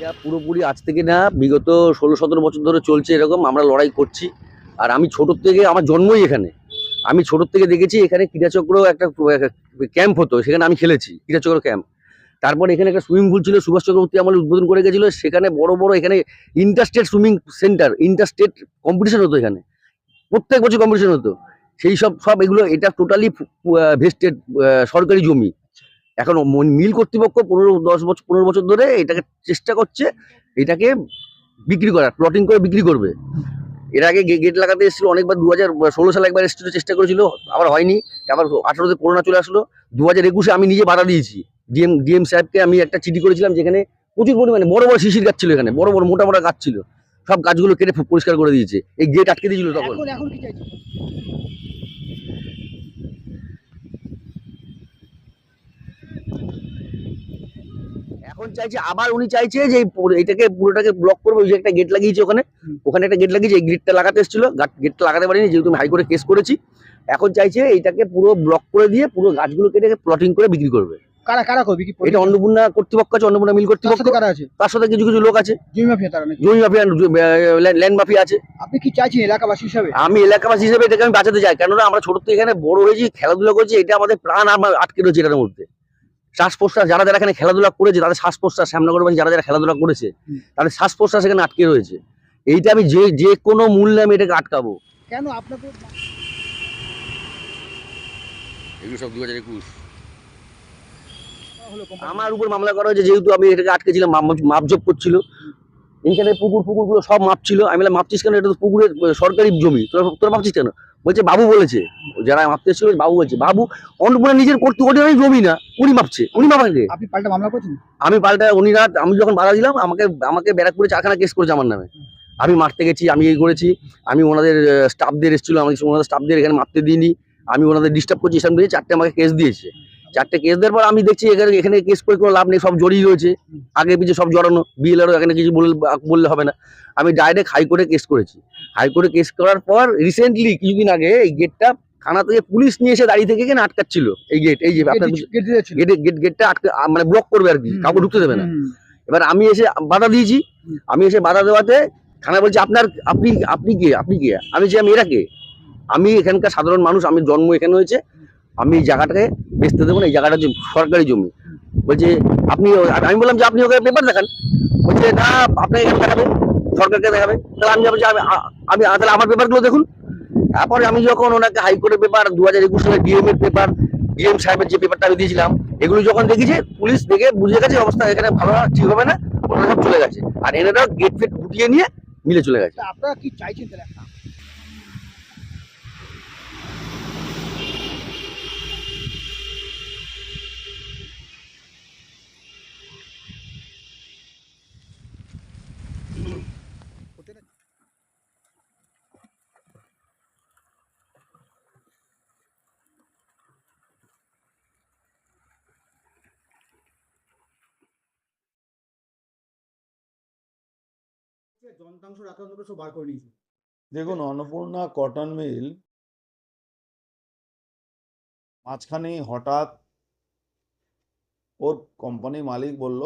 এটা পুরোপুরি আজ থেকে না বিগত ষোলো সতেরো বছর ধরে চলছে এরকম, আমরা লড়াই করছি। আর আমি ছোটোর থেকে, আমার জন্মই এখানে। আমি ছোটোর থেকে দেখেছি, এখানে ক্রীড়াচক্র একটা ক্যাম্প হতো, সেখানে আমি খেলেছি, ক্রীড়াচক্র ক্যাম্প তারপর এখানে একটা সুইমিং পুল ছিল, সুভাষ চক্রবর্তী আমলে উদ্বোধন করে গেছিল, সেখানে বড় বড় এখানে interstate swimming centre interstate competition হতো এখানে। প্রত্যেক বছর কম্পিটিশন হতো। সেই সব সব এগুলো, এটা টোটালি ভেস্টেড সরকারি জমি। এখন মিল কর্তৃপক্ষ পনেরো, দশ বছর পনেরো বছর ধরে এটাকে চেষ্টা করছে, এটাকে বিক্রি করার প্লটিং করে বিক্রি করবে। এর আগে গেট লাগাতে এসেছিল অনেকবার, দু হাজার ষোলো সালে একবার এসেছিল, চেষ্টা করেছিল, আবার হয়নি। আবার আঠারোতে করোনা চলে আসলো, দু হাজার একুশে আমি নিজে বাধা দিয়েছি। ডিএম ডিএম সাহেবকে আমি একটা চিঠি করেছিলাম যেখানে প্রচুর পরিমাণে বড় বড় শিশির গাছ ছিল এখানে, বড় বড় মোটা মোটা গাছ ছিল সব গাছগুলো কেটে পরিষ্কার করে দিয়েছে। এই গেট আটকে দিয়েছিল তখন। এখন চাইছে আবার উনি চাইছে যে এটাকে পুরোটাকে ব্লক করবে যে একটা গেট লাগিয়েছে ওখানে। ওখানে একটা গেট লাগিয়েছে এই গেটটা লাগাতে এসেছিল। গেটটা লাগাতে পারিনি যেহেতু আমি হাইকোর্টে কেস করেছি। এখন চাইছে এইটাকে পুরো ব্লক করে দিয়ে পুরো গাছগুলো কেটে প্লটিং করে বিক্রি করবে। কারা কারা করবে? কি এটা অন্নপূর্ণা কর্তৃপক্ষ আছে অন্নপূর্ণা মিল কর্তৃপক্ষ। কারা আছে? তার সাথে কিছু কিছু লোক আছে। জমি মাফিয়া তারা জমি মাফিয়া ল্যান্ড মাফিয়া আছে। আপনি কি চাইছেন এলাকাবাসী হিসাবে? আমি এলাকাবাসী হিসেবে এটাকে আমি বাঁচাতে চাই কেননা আমরা ছোট থেকে এখানে বড় হয়েছি খেলাধুলা করছি এটা আমাদের প্রাণ আমার আটকে রয়েছে এটার মধ্যে। শ্বাস প্রশ্বাস যারা যারা এখানে খেলাধুলা করেছে তাদের শ্বাস প্রশ্বাস শ্যামনগরবাসী যারা যারা খেলাধুলা করেছে তাদের শ্বাস প্রশ্বাস এখানে আটকে রয়েছে। এইটা আমি যে যে কোনো মূল্যে আমি এটাকে আটকাবো। কেন আপনাকে এগুলো সব দু হাজার একুশ। আমার উপর মামলা করা হয়েছে যেহেতু আমি এটাকে আটকেছিলাম মাপ- মাপজোপ করছিল। এইখানে পুকুর পুকুরগুলো সব মাপছিল। আমি বললাম মাপছিস কেন? এটা তো পুকুরের সরকারি জমি। তোরা তোরা মাপছিস কেন? বলছে বাবু বলেছে। যারা মাপতে এসেছিল বাবু বলছে বাবু অন্নপূর্ণা নিজের করতে আমি জমি না উনি মাপছে উনি মাপাকে আপনি পাল্টা মামলা করছেন? আমি পাল্টা উনি রাত আমি যখন বাধা দিলাম আমাকে আমাকে ব্যারাকপুরে চারখানা কেস করেছে আমার নামে। আমি মারতে গেছি আমি এই করেছি আমি ওনাদের স্টাফদের এসেছিল আমি ওনাদের স্টাফদের এখানে মারতে দিইনি আমি ওনাদের ডিস্টার্ব করছি এসব দিয়ে চারটে আমাকে কেস দিয়েছে। চারটে কেস দেওয়ার পর আমি দেখছি এখানে এখানে কেস করে কোনো লাভ নেই সব জড়িয়ে রয়েছে। আগে পিছিয়ে সব জড়ানো বিএলআরও এখানে কিছু বলে বললে হবে না। আমি ডাইরেক্ট হাইকোর্টে কেস করেছি। হাইকোর্টে কেস করার পর রিসেন্টলি কিছুদিন আগে এই গেটটা থানা থেকে পুলিশ নিয়ে এসে দাঁড়িয়ে থেকে এখানে আটকাচ্ছিল এই গেট এই যে আপনার গেটে গেট গেটটা আটকে মানে ব্লক করবে আর কি কাউকে ঢুকতে দেবে না। এবার আমি এসে বাধা দিয়েছি। আমি এসে বাধা দেওয়াতে থানা বলছে আপনার আপনি আপনি কে? আপনি কে? আমি যে আমি এরা কে? আমি এখানকার সাধারণ মানুষ আমি জন্ম এখানে হয়েছে। আমি এই জায়গাটাকে বেচতে দেবো না, এই জায়গাটা সরকারি জমি। বলছে, আপনি আমি বললাম যে আপনি ওকে পেপার দেখান। বলছে, না আপনাকে এখানে দেখাবে সরকারকে দেখাবে তাহলে আমি বলছি আমি আমি তাহলে আমার পেপারগুলো দেখুন। তারপরে আমি যখন ওনাকে হাইকোর্টের পেপার দু হাজার একুশ সালের ডিএম এর পেপার ডিএম সাহেবের যে পেপারটা আমি দিয়েছিলাম, এগুলো যখন দেখেছে, পুলিশ দেখে বুঝে গেছে, অবস্থা এখানে ভালো ঠিক হবে না, ওনারা সব চলে গেছে। আর এনারাও গেট ফেট গুটিয়ে নিয়ে মিলে চলে গেছে। আপনারা কি চাইছেন তাহলে এখন? হতে না- যন্ত্রাংশ রাখাগুলো সব বার করে নিয়েছে। দেখুন অন্নপূর্ণা কটন মিল মাঝখানে হঠাৎ ওর কোম্পানি মালিক বলল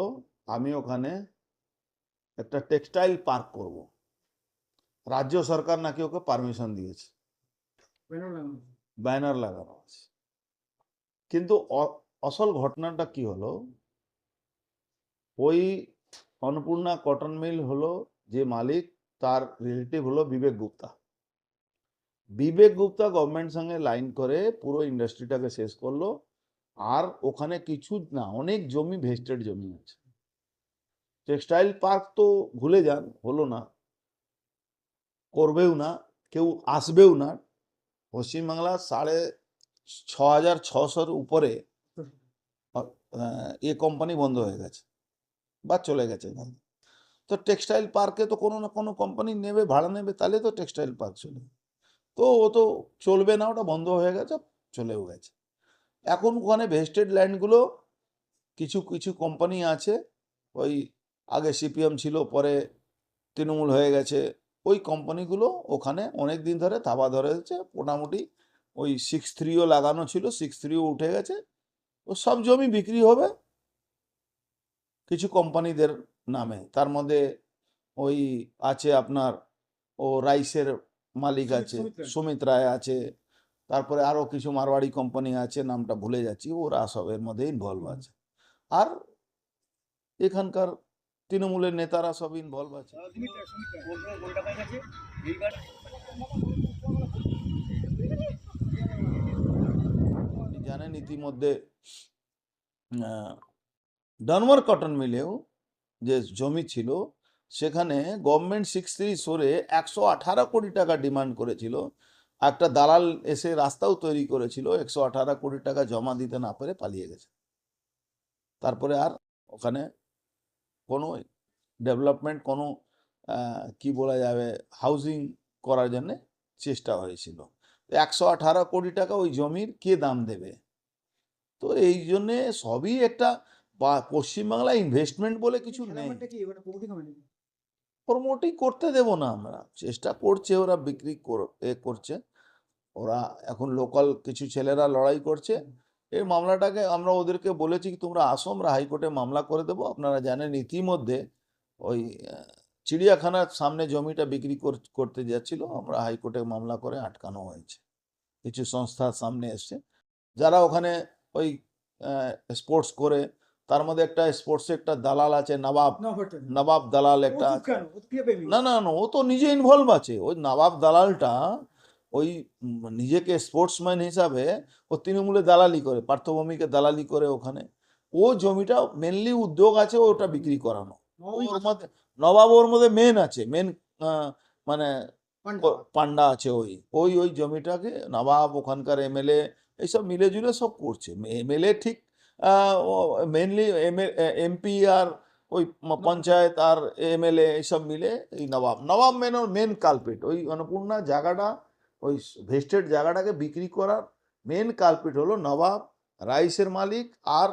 আমি ওখানে একটা টেক্সটাইল পার্ক করব। রাজ্য সরকার নাকি ওকে পারমিশন দিয়েছে। ব্যানার লাগানো আছে। কিন্তু আসল ঘটনাটা কি হলো? ওই অন্নপূর্ণা কটন মিল হলো যে মালিক তার রিলেটিভ হলো বিবেক গুপ্তা। বিবেক গুপ্তা গভর্নমেন্ট সঙ্গে লাইন করে পুরো ইন্ডাস্ট্রিটাকে শেষ করল। আর ওখানে কিছু না অনেক জমি ভেস্টেড জমি আছে। টেক্সটাইল পার্ক তো ভুলে যান হলো না। করবেও না কেউ আসবেও না। পশ্চিমবাংলা সাড়ে ছ হাজার ছশোর উপরে এ কোম্পানি বন্ধ হয়ে গেছে বা চলে গেছে। তো টেক্সটাইল পার্কে তো কোনো না কোনো কোম্পানি নেবে, ভাড়া নেবে, তাহলে তো টেক্সটাইল পার্ক চলে। তো ও তো চলবে না, ওটা বন্ধ হয়ে গেছে, চলেও গেছে। এখন ওখানে ভেস্টেড ল্যান্ডগুলো কিছু কিছু কোম্পানি আছে, ওই আগে সিপিএম ছিল, পরে তৃণমূল হয়ে গেছে, ওই কোম্পানিগুলো ওখানে অনেক দিন ধরে থাবা ধরেছে, মোটামুটি ওই সিক্স থ্রিও লাগানো ছিল সিক্স থ্রিও উঠে গেছে, ও সব জমি বিক্রি হবে। কিছু কোম্পানিদের নামে। তার মধ্যে ওই আছে আপনার ও রাইসের মালিক আছে সুমিত রায়। আছে তারপরে আরও কিছু মারওয়াড়ি কোম্পানি আছে নামটা ভুলে যাচ্ছি ওরা সব এর মধ্যে ইনভলভ আছে। আর এখানকার তৃণমূলের নেতারা সব ইনভলভ আছে। জানেন ইতিমধ্যে ডানওয়ার কটন মিলেও যে জমি ছিল, সেখানে গভর্নমেন্ট সিক্স থ্রি সরে একশো আঠারো কোটি টাকা ডিমান্ড করেছিল। একটা দালাল এসে রাস্তাও তৈরি করেছিল, একশো আঠারো কোটি টাকা জমা দিতে না পেরে পালিয়ে গেছে। তারপরে আর ওখানে কোনো ডেভেলপমেন্ট কোনো কি বলা যাবে হাউজিং করার জন্য চেষ্টা হয়েছিল। একশো আঠারো কোটি টাকা ওই জমির কে দাম দেবে? তো এই জন্যে সবই একটা বা- পশ্চিমবাংলায় ইনভেস্টমেন্ট বলে কিছু নেই। খেলামাঠটা কি? এবার প্রমোটিং হবে নাকি? প্রমোটই করতে দেব না আমরা। চেষ্টা করছে ওরা বিক্রি এ করছে। ওরা এখন লোকাল কিছু ছেলেরা লড়াই করছে। এই মামলাটাকে আমরা ওদেরকে বলেছি কি তোমরা আসো আমরা হাইকোর্টে মামলা করে দেবো। আপনারা জানেন ইতিমধ্যে ওই চিড়িয়াখানার সামনে জমিটা বিক্রি কর- করতে যাচ্ছিল। আমরা হাইকোর্টে মামলা করে আটকানো হয়েছে। কিছু সংস্থার সামনে এসছে। যারা ওখানে ওই স্পোর্টস করে তার মধ্যে একটা স্পোর্টসে একটা দালাল আছে নবাব। নবাব দালাল। একটা না না না ও তো নিজে ইনভলভ আছে। ওই নবাব দালালটা ওই নিজেকে স্পোর্টসম্যান হিসাবে ও তৃণমূলে দালালি করে পার্থভূমিকে দালালি করে ওখানে। ও জমিটা মেনলি উদ্যোগ আছে ওটা বিক্রি করানো। ওর মধ্যে নবাব ওর মধ্যে মেন আছে মেন মানে। পান্ডা। আছে ওই। ওই ওই জমিটাকে নবাব ওখানকার এমএলএ এইসব মিলে জুলে সব করছে। এমএলএ ঠিক মেনলি এমপি আর ওই পঞ্চায়েত আর এমএলএ এইসব মিলে এই নবাব। নবাব মেন ওর মেন কালপিট ওই অন্নপূর্ণা জায়গাটা ওই ভেস্টেড জায়গাটাকে বিক্রি করার মেন কালপিট হলো নবাব রাইসের মালিক আর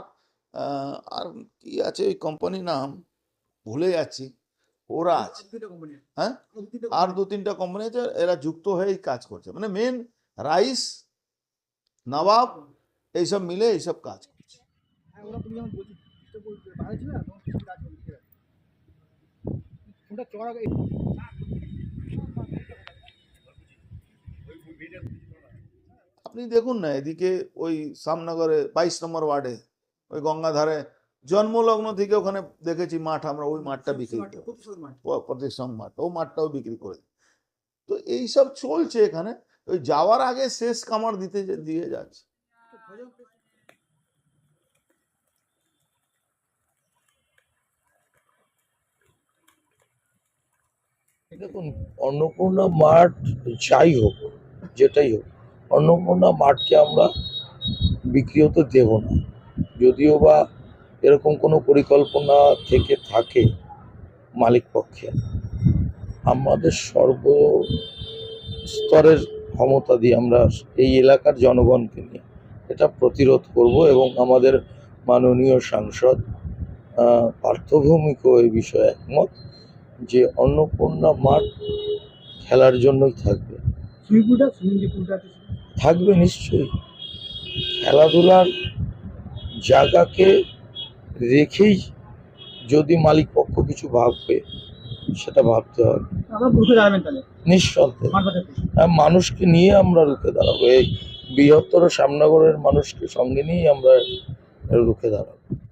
আর কি আছে ওই কোম্পানির নাম? ভুলে যাচ্ছি। ওরা আছে। কোম্পানি হ্যাঁ? আর কোম্পানি। দু তিনটা কোম্পানি আছে। এরা যুক্ত হয়েই কাজ করছে। মানে মেন রাইস নবাব এইসব মিলে এইসব কাজ করছে হ্যাঁ ওরা তুমি যখন বলছি বাইরে ছিল না? তখন কিছু ফোনটা চড়া আপনি দেখুন না এদিকে ওই সামনগরে বাইশ নম্বর ওয়ার্ডে ওই গঙ্গাধারে জন্মলগ্ন থেকে ওখানে দেখেছি মাঠ আমরা ওই মাঠটা বিক্রি করি। প্রতিশোধ মাঠ। প্রতিষ্ঠান মাঠ ও মাঠটাও বিক্রি করে। তো এইসব চলছে এখানে ওই যাওয়ার আগে শেষ কামার দিতে দিয়ে যাচ্ছে। দেখুন, অন্নপূর্ণা মাঠ যাই হোক, যেটাই হোক, অন্নপূর্ণা মাঠকে আমরা বিক্রি হতে দেব না। যদিও বা এরকম কোনো পরিকল্পনা থেকে থাকে মালিক পক্ষে, আমাদের সর্ব স্তরের ক্ষমতা দিয়ে আমরা এই এলাকার জনগণকে নিয়ে এটা প্রতিরোধ করব এবং আমাদের মাননীয় সাংসদ পার্থভৌমিকও এই বিষয়ে একমত। যে অন্নপূর্ণা মাঠ খেলার জন্যই থাকবে। থাকবে নিশ্চয়ই। খেলাধুলার জায়গাকে রেখেই যদি মালিক পক্ষ কিছু ভাববে সেটা ভাবতে হবে। নিঃসন্দেহে। হ্যাঁ, মানুষকে নিয়ে আমরা রুখে দাঁড়াবো। এই বৃহত্তর শ্যামনগরের মানুষকে সঙ্গে নিয়েই আমরা রুখে দাঁড়াবো।